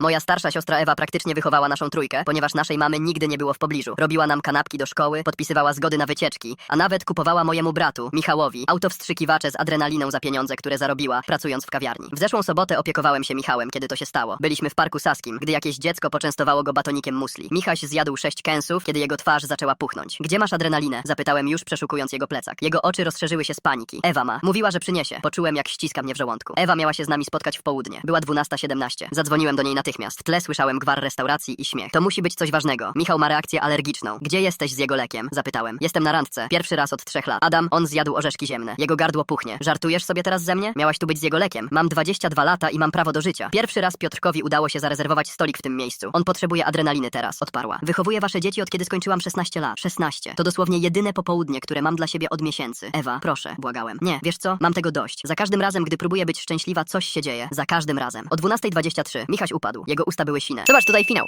Moja starsza siostra Ewa praktycznie wychowała naszą trójkę, ponieważ naszej mamy nigdy nie było w pobliżu. Robiła nam kanapki do szkoły, podpisywała zgody na wycieczki, a nawet kupowała mojemu bratu, Michałowi, autowstrzykiwacze z adrenaliną za pieniądze, które zarobiła, pracując w kawiarni. W zeszłą sobotę opiekowałem się Michałem, kiedy to się stało. Byliśmy w parku Saskim, gdy jakieś dziecko poczęstowało go batonikiem musli. Michaś zjadł sześć kęsów, kiedy jego twarz zaczęła puchnąć. Gdzie masz adrenalinę? Zapytałem już przeszukując jego plecak. Jego oczy rozszerzyły się z paniki. Ewa ma. Mówiła, że przyniesie. Poczułem, jak ściska mnie w żołądku. Ewa miała się z nami spotkać w południe. Była 12.17. Zadzwoniłem do niej natychmiast. W tle słyszałem gwar restauracji i śmiech. To musi być coś ważnego. Michał ma reakcję alergiczną. Gdzie jesteś z jego lekiem? Zapytałem. Jestem na randce. Pierwszy raz od trzech lat. Adam, on zjadł orzeszki ziemne. Jego gardło puchnie. Żartujesz sobie teraz ze mnie? Miałaś tu być z jego lekiem. Mam 22 lata i mam prawo do życia. Pierwszy raz Piotrkowi udało się zarezerwować stolik w tym miejscu. On potrzebuje adrenaliny teraz. Odparła. Wychowuję wasze dzieci od kiedy skończyłam 16 lat. 16. To dosłownie jedyne popołudnie, które mam dla siebie od miesięcy. Ewa, proszę, błagałem. Nie, wiesz co? Mam tego dość. Za każdym razem, gdy próbuję być szczęśliwa, coś się dzieje. Za każdym razem. O 12.23 Michaś upadł. Jego usta były sine. Zobacz tutaj finał.